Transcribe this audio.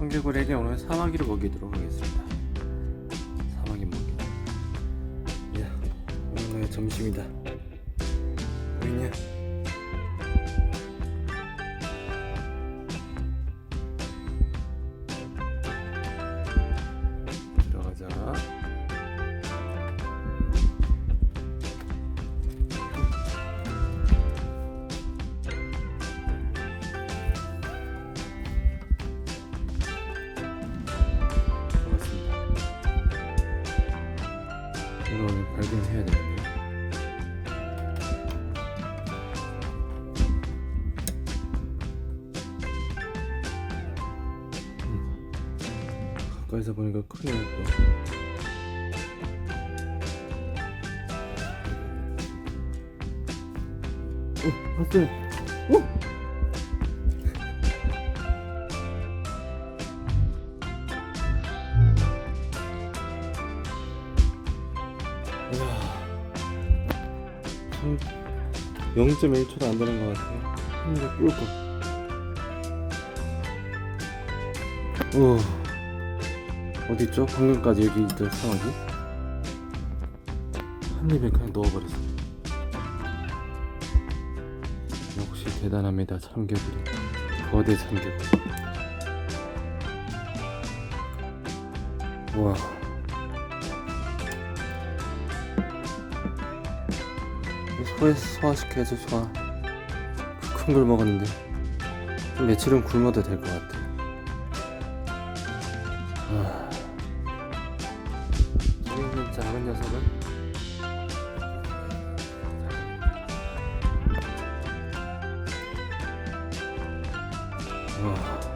청개구리에게 오늘 사마귀를 먹이도록 하겠습니다. 사마귀 먹이. 야, 오늘 나의 점심이다. 이거 오늘 발견해야 되겠네요. 음. 가까이서 보니까 크게 예뻐. 어, 봤어요. 어? 0.1초도 안 되는 것 같아요. 한입에 꿀꺽. 오, 어디 있죠? 방금까지 여기 있던 상황이 한 입에 그냥 넣어버렸어. 역시 대단합니다, 참개구리. 거대 참개구리. 와. 소화, 소화시켜야죠 소화 큰 걸 먹었는데 며칠은 굶어도 될 것 같아 아. 여기 있는 작은 녀석은 와.